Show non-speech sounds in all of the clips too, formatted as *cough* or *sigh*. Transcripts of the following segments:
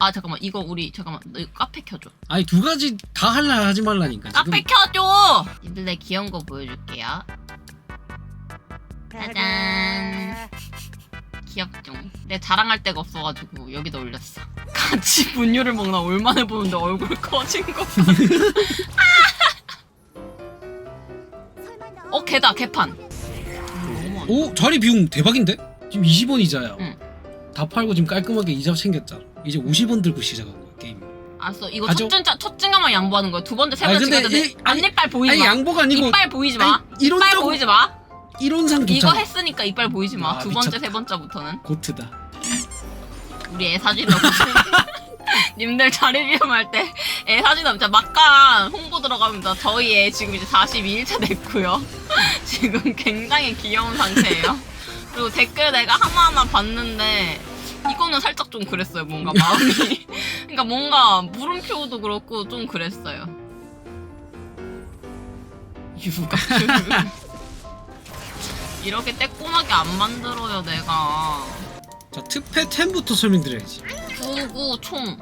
아 잠깐만 이거 우리 잠깐만 너 이거 카페 켜줘. 아니 두 가지 다 할라 하지 말라니까 지금 카페 켜줘. 니들 내 귀여운 거 보여줄게요. 짜잔. 귀엽죠. 내 자랑할 데가 없어가지고 여기다 올렸어. 같이 분유를 먹나 얼마나 보는데 얼굴 *laughs* 커진 거. 봐. 어 개다 개판. 너무 안 오 자리 비용 대박인데? 지금 20원 이자야 응. 다 팔고 지금 깔끔하게 이자 챙겼잖아 이제 50원 들고 시작한 거야 게임 알았어. 이거 가져? 첫 증, 첫 증가만 양보하는 거야. 두 번째 세 아니, 번째 근데 아니, 앞니빨 보이지 아니 마. 양보가 아니고 이빨 보이지 마. 아니, 이빨 이론적 보이지 마. 이론상 이거 좋잖아. 했으니까 이빨 보이지 마. 아, 두 번째 미쳤다. 세 번째부터는. 고트다. 우리 애 사주려고 *laughs* 님들 자리 비움할 때 애 사주다 진짜 막간 홍보 들어갑니다 저희 애 지금 이제 42일차 됐고요. *laughs* 지금 굉장히 귀여운 상태예요. 그리고 댓글 내가 하나하나 봤는데 이거는 살짝 좀 그랬어요 뭔가 마음이. *laughs* 그러니까 뭔가 물음표도 그렇고 좀 그랬어요. 유가. *laughs* 이렇게 떼꼬하게 안 만들어요 내가. 자 특패 10부터 설명드려야지. 구구 총.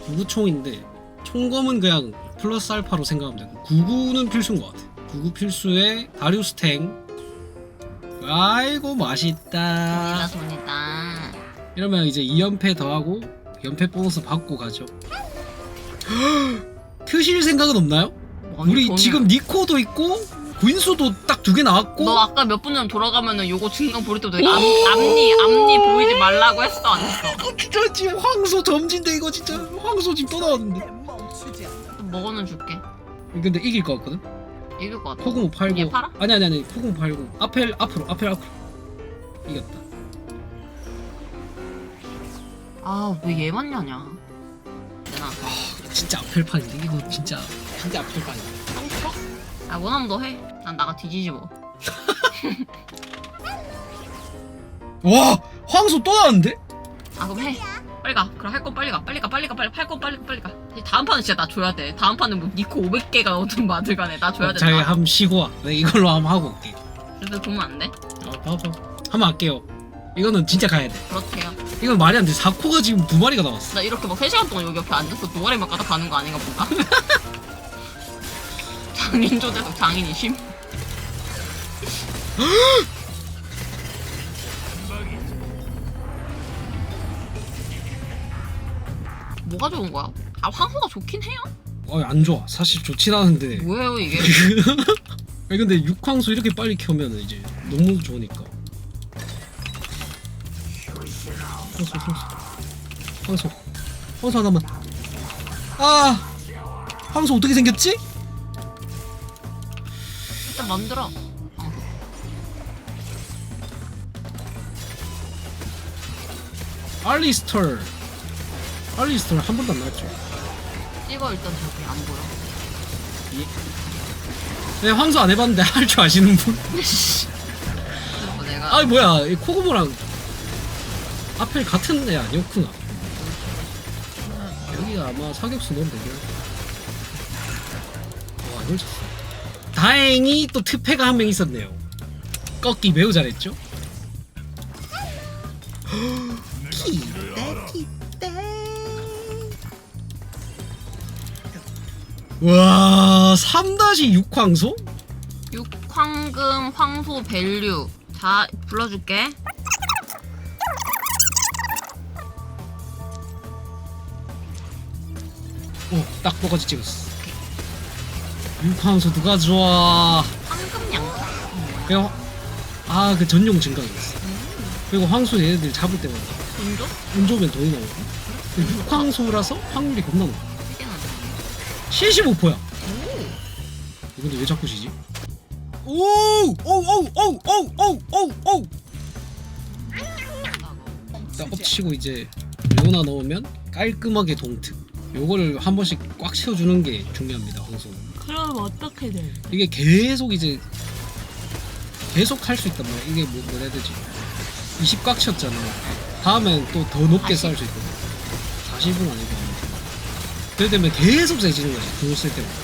구구총인데 총검은 그냥 플러스 알파로 생각하면 되고 구구는 필수인 것 같아. 구구 필수에 다리우스 탱. 아이고 돈이다. 맛있다 돈이다 이러면 이제 2연패 더하고 연패 보너스 받고 가죠. *gasps* 큐실 생각은 없나요? 아니, 우리 돈이- 지금 니코도 있고 구인수도 딱 두 개 나왔고 너 아까 몇 분 전 돌아가면은 요거 증강 보일 때부터 앞, 앞니 앞니 보이지 말라고 했어. 안 했어 아, 진짜 지금 황소 점진데 이거 진짜. 황소 지금 또 나왔는데. 먹어는 줄게. 근데 이길 것 같거든? 이길 것 같아. 코그모 팔고. 얘 팔아? 아니 아니 아니 코그모 팔고. 앞에 앞으로 앞에 앞으로. 이겼다 아 왜 얘만 냐냐. 내나. 진짜 앞펠판인데? 이거 진짜 진짜 앞펠판이야 아 원하면 너 해. 난 나가 뒤지지 뭐. *laughs* 와 황소 또 나왔는데? 아 그럼 해. 빨리 가. 그럼 할거 빨리 가. 빨리 가 빨리 가 빨리 팔거 빨리 빨리 가. 이제 다음 판은 진짜 나 줘야 돼. 다음 판은 뭐 니코 500개가 어떤 마들 간에 나 줘야 자기 된다 한번 쉬고 와. 내가 이걸로 한번 하고 올게. 그래도 보면 안 돼? 어, 봐봐. 한번 할게요 이거는 진짜 가야 돼. 그렇대요. 이건 말이 안돼. 4코가 지금 두 마리가 나왔어. 나 이렇게 막 3시간 동안 여기 옆에 앉아서 노가리만 까다 가는 거 아닌가 보다 *laughs* 장인 조대석 장인이심. *gasps* 뭐가 좋은 거야? 아 황소가 좋긴 해요? 어 안 좋아. 사실 좋진 않은데. 뭐예요 이게? *laughs* 아니 근데 육황소 이렇게 빨리 켜면 이제 너무 좋으니까 황소 황소 황소. 황소 하나만. 아! 황소 어떻게 생겼지? 일단 만들어. 황소 알리스터 알리스터 한 번도 안 나왔죠? 찍어 일단 저기 안 보여. 네 황소 안 해봤는데 할 줄 아시는 분? 그래서 *laughs* 내가 아 뭐야. 이 코고모랑 아펠 같은 애 아니었구나. 여기가 아마 사격수 넣으면 되겠네 와 이걸 쳤어. 다행히 또 특패가 한 명 있었네요. 꺾기 매우 잘했죠? 기대 *gasps* 기대 와 3-6 황소? 육황금 황소 밸류. 자 불러줄게 오딱 똑같이 찍었어. 6 황소 누가 좋아? 황금 양파 그리고 아그 전용 증강이 있어. 그리고 황소 얘네들 잡을 때마다. 인조? 운 좋으면 돈이 나오고. 육황소라서 확률이 겁나 높아. 세개 나잖 75%야. 오. 근데 왜 자꾸 지지? 오오오 오 오 오 오 오 오 딱 엎치고 이제 레오나 넣으면 깔끔하게 동특 요거를 한 번씩 꽉 채워주는 게 중요합니다 황소 그럼 어떻게 돼? 이게 계속 이제 계속 할 수 있단 말이야. 이게 뭐, 뭐라 해야 되지? 20꽉 쳤잖아. 다음엔 또 더 높게 40. 쌓을 수 있거든. 40은 아니고 그래 되면 계속 세지는 거지 돈을 쓸 때마다.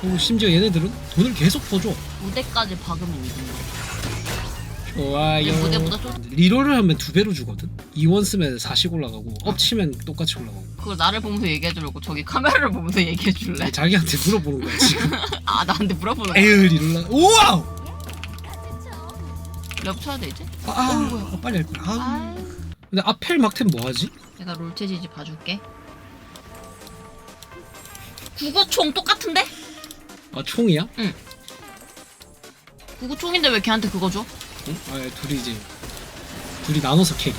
그리고 심지어 얘네들은 돈을 계속 퍼줘. 무대까지 박으면 이긴다 좋아요. 내 무대 보다 좀 리롤을 하면 두 배로 주거든. 2원 쓰면 40 올라가고 업 치면 똑같이 올라가고. 그걸 나를 보면서 얘기해 주려고 저기 카메라를 보면서 얘기해 줄래? 자기한테 물어보는 거야 지금. *laughs* 아 나한테 물어보는 거야? 에휴 리롤 나. 우와. 쳐야 돼 이제? 아, 아, 아 빨리 할 거야. 아. 아 근데 아펠 막템 뭐 하지? 내가 롤체지지 봐줄게 구구총 똑같은데? 아 총이야? 구구총인데 왜 걔한테 그거 줘? 응? 아 예, 둘이 이제 둘이 나눠서 캐리.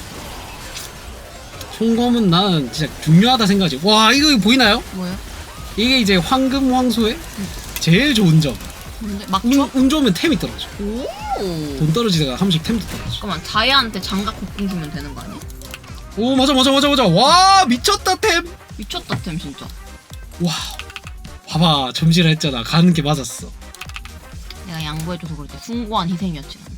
총검은 나는 진짜 중요하다 생각하지. 와 이거 보이나요? 뭐야? 이게 이제 황금 황소의 제일 좋은 점. 뭔데? 막 운, 좋으면 템이 떨어져. 오 돈 떨어지다가 한 번씩 템도 떨어져. 잠깐만 자야한테 장갑 복궁 주면 되는 거 아니야? 오 맞아 맞아 맞아 맞아. 와 미쳤다 템. 미쳤다 템 진짜 와 봐봐 점지라 했잖아. 가는 게 맞았어. 내가 양보해줘서 그렇지 숭고한 희생이었지 난.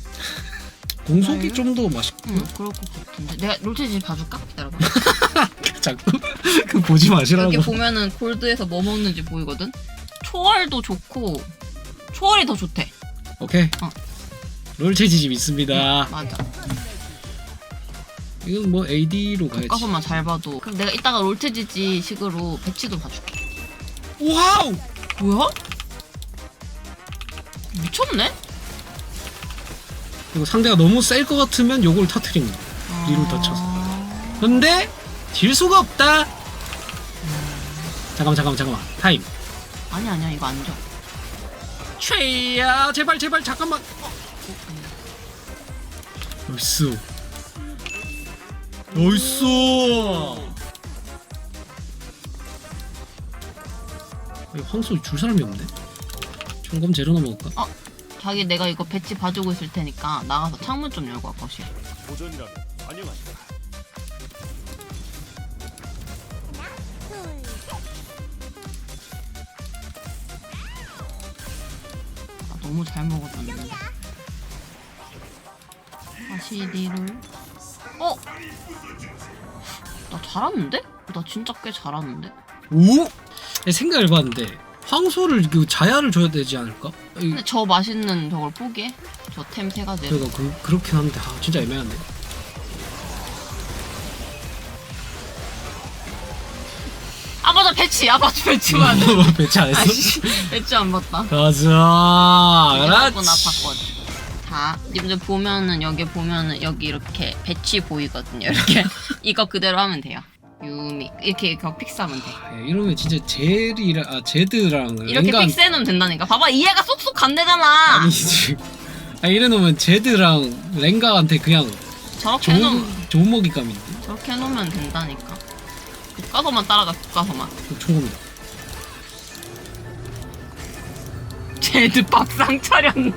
공속이 아유. 좀더 맛있고. 응 그럴 것 같은데 내가 롤체지지 봐줄까? 기다려봐 *laughs* 자꾸 그 보지 마시라고. 이렇게 보면은 골드에서 뭐 먹는지 보이거든? 초월도 좋고 초월이 더 좋대 오케이. 어. 롤 체지집 있습니다. 맞아 이건 뭐 AD로 가야지. 교과서만 잘 봐도 그럼 내가 이따가 롤체지지 식으로 배치도 봐줄게 와우. 뭐야? 미쳤네? 그리고 상대가 너무 셀 것 같으면 요걸 터트립니다. 리롤 더 쳐서. 근데 질 수가 없다. 잠깐만 잠깐만 잠깐만 타임. 아니 아니야 이거 안 줘. 최야 제발 제발 잠깐만. 나이스. 나이스. 이 황소 줄 사람이 없네. 총검 재료나 먹을까? 자기 내가 이거 배치 봐주고 있을 테니까 나가서 창문 좀 열고 와 거실. 도전이라면 환영한다. 나 너무 잘 먹어줬는데. 다시 리롤. 어? 나 잘하는데? 나 진짜 꽤 잘하는데? 오? 생각을 해봤는데 황소를 그 자야를 줘야 되지 않을까? 이- 근데 저 맛있는 저걸 포기해? 저 템 세 가지. 그러니까 그, 그렇긴 한데 아, 진짜 애매한데. 아 맞아 배치. 아 맞아 배치만. 안 *laughs* 돼. 배치 안 했어? 아씨 배치 안 봤다. 가자. 그렇지. 봤거든. 자, 님들 보면은 여기 보면은 여기 이렇게 배치 보이거든요. 이렇게 *laughs* 이거 그대로 하면 돼요. 유미 이렇게 이렇게 픽스하면 돼. 아, 이러면 진짜 제리랑 아 제드랑 이렇게 랭가 픽스해놓으면 된다니까. 봐봐 이해가 쏙쏙 간대잖아. 아니지. 아 이래놓으면 제드랑 랭가한테 그냥 저렇게 해놓으면 좋은 좋은 먹잇감인데. 저렇게 해놓으면 된다니까. 교과서만 따라가 교과서만. 그 총검이다. 쟤들 박상 차렸네.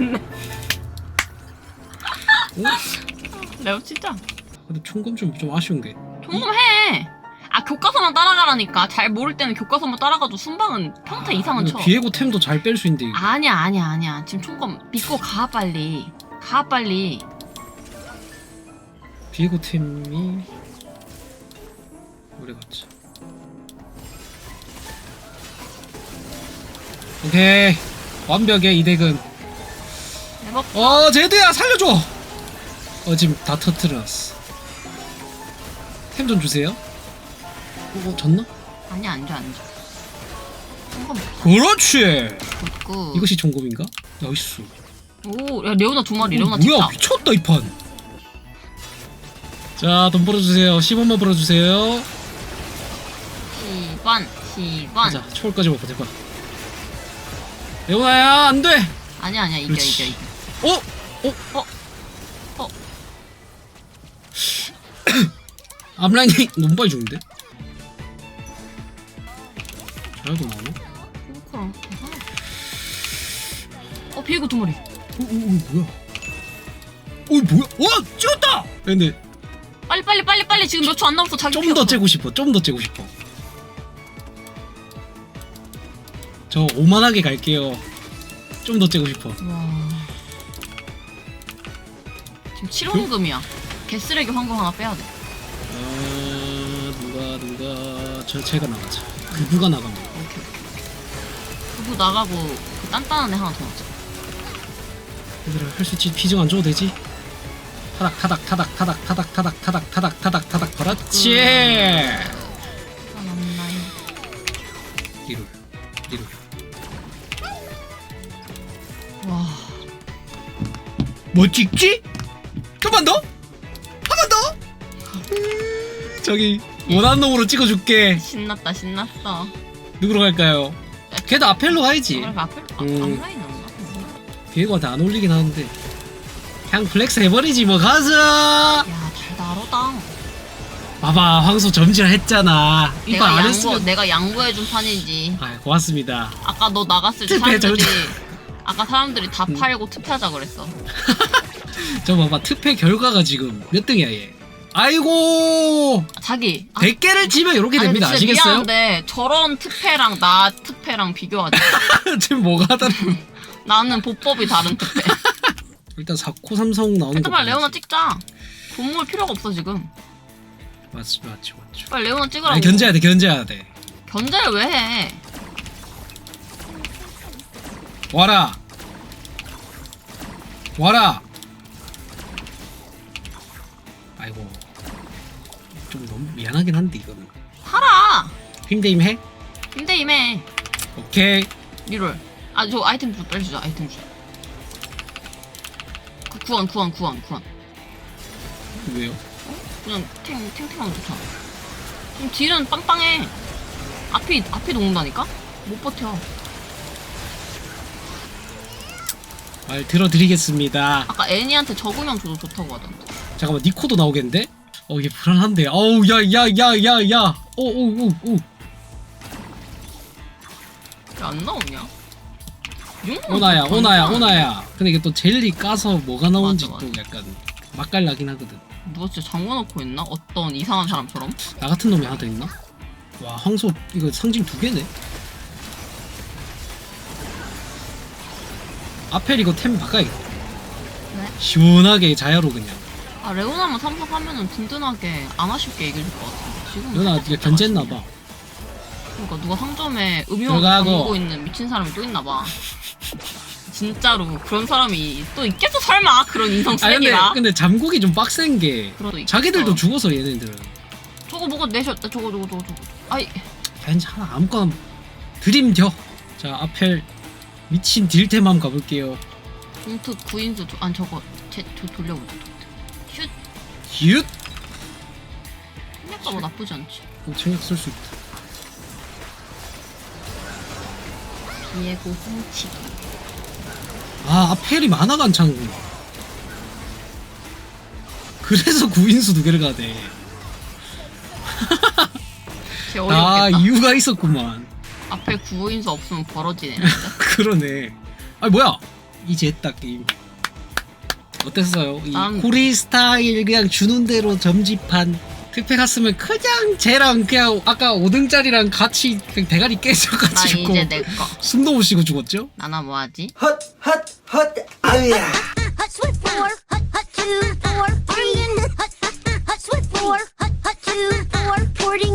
어? *laughs* 내가 진짜 근데 총검 좀 좀 아쉬운 게 궁금해. 아 교과서만 따라가라니까. 잘 모를 때는 교과서만 따라가도 순방은 평타 이상은 쳐. 비에고 템도 잘 뺄 수 있는데 이거. 아니야 아니야 아니야 지금 총검 믿고 가 빨리 가 빨리 비에고 템이 오래 갔지. 오케이 완벽해 이 덱은. 대박 어 제드야 살려줘. 어 지금 다 터트려놨어. 템 좀 주세요. 어, 어 졌나? 아니야 안줘 안줘 총검 그렇지. 굿굿 이것이 종검인가? 나이스. 오 야 레오나 두 마리 어, 레오나 뭐야 진짜 미쳤다 이 판. 자 돈 벌어주세요. 10원만 벌어주세요. 10원 10원 자 초월까지 먹고 대박. 레오나야 안 돼. 아니야 아니야 이겨 그렇지. 이겨 이겨 어? 어? 어? 어? 앞라인이 너무 빨리 죽는데? 잘도 나오나? 그렇구나 어 비에고 두 마리 어, 어, 어 뭐야? 어 뭐야? 와 찍었다! 근데 빨리 빨리 빨리 빨리 지금 몇 초 안 남았어 자기 좀피 더. 째고 싶어. 좀더 째고 싶어. 저 오만하게 갈게요. 좀더 째고 싶어. 와 지금 7원금이야 개쓰레기 황금 하나 빼야 돼 아 누가 누가 저 제가 나가자. 그부가 나가면. 그거 나가고 그 단단한 애 하나 더 넣자 얘들아 할 수 있지? 피증 안 줘도 되지? 타닥 타닥 타닥 타닥 타닥 타닥 타닥 타닥 타닥 타닥 그렇지 남나요. 리롤 리롤 와. 뭐 찍지? 좀만 더? 한 번 더? 음, 저기 원하는 놈으로 찍어줄게 신났다 신났어. 누구로 갈까요? 걔도 아펠로 가야지 그래 앞에 아, 음. 앞라인 없나? 비에고한테 안 어울리긴 하는데 그냥 플렉스 해버리지 뭐 가자 야잘 나르다. 봐봐 황소 점질 했잖아 이거 내가 안 양보 했으면 내가 양보해준 판이지. 아 고맙습니다 아까 너 나갔을 때 사람들이. 아까 사람들이 다 음. 팔고 투표하자 그랬어. *laughs* 저 봐봐 특패 결과가 지금 몇 등이야 얘 아이고 아, 자기. 아, 100개를 치면 이렇게 아니, 됩니다 진짜 아시겠어요? 미안한데 저런 특패랑 나 특패랑 비교하자. *laughs* 지금 뭐가 다른 *laughs* 나는 보법이 다른 특패. *laughs* 일단 4코 삼성 나오는 일단 거 빨리 레오나. 찍자. 돈 모을 필요가 없어 지금. 맞지 맞지 맞지 빨리 레오나 찍으라고. 아니 견제해야 돼 견제해야 돼 견제를 왜 해? 와라 와라 아이고 좀 너무 미안하긴 한데 이거는 팔아. 힘대임 해? 근데 임해. 오케이 리롤. 아 저 아이템 좀 빨리 주자. 아이템 주자. 그 구원 구원 구원 구원. 왜요? 그냥 탱 탱탱하면 좋잖아. 좀 딜은 빵빵해. 앞이 앞이 녹는다니까? 못 버텨. 말 들어드리겠습니다 아까 애니한테 적응형 줘도 좋다고 하던데. 잠깐만 니코도 나오겠는데? 어 이게 불안한데 어우 야야야야야 오오오오 왜안 나오냐? 용 오나야 오나야 오나야 근데 이게 또 젤리 까서 뭐가 나오는지 맞아, 또 약간 맛깔나긴 하거든 누가 진짜 잠궈놓고 있나? 어떤 이상한 사람처럼? 나 같은 놈이 하나 더 있나? 와 황소 이거 상징 두 개네 아펠 이거 템 바꿔야겠다 네? 시원하게 자야로 그냥 아 레오나만 삼성하면은 든든하게 안 아쉽게 이길 것 같아. 지금 누나 살짝 네가 견제했나 봐 그러니까 누가 상점에 음용 들어가고. 담고 있는 미친 사람이 또 있나 봐. 진짜로 그런 사람이 또 있겠어 설마 그런 인성 아 근데 잠국이 좀 빡센 게 있겠어. 자기들도 죽어서 얘네들은 저거 뭐가 내셨다 저거 저거 저거 저거. 아이 괜찮아 아무거나 드림겨 자 아펠 미친 딜템 한번 가볼게요 봉투 구인수 도, 아니 저거 제, 저 돌려보자. 슛윷 생각보다 나쁘지 않지. 어, 생각 쓸수 있다. 비에고 훔치기. 아 아펠이 안 차는구나. 그래서 구인수 두 개를 개 아. 이유가 있었구만. 앞에 구인수 없으면 벌어지네. *laughs* 그러네. 아 뭐야? 이제 했다 게임 어땠어요? 이 앙. 고리 스타일 그냥 주는 대로 점집한 택배 갔으면 그냥 쟤랑 그냥 아까 5등짜리랑 같이 그냥 대가리 나 깨져가지고 이제 내 거. 숨도 못 쉬고 죽었죠? 나나 뭐 하지? hut swift four, hut hut two, four, three, hut hut hut swift four, hut hut two, four, porting.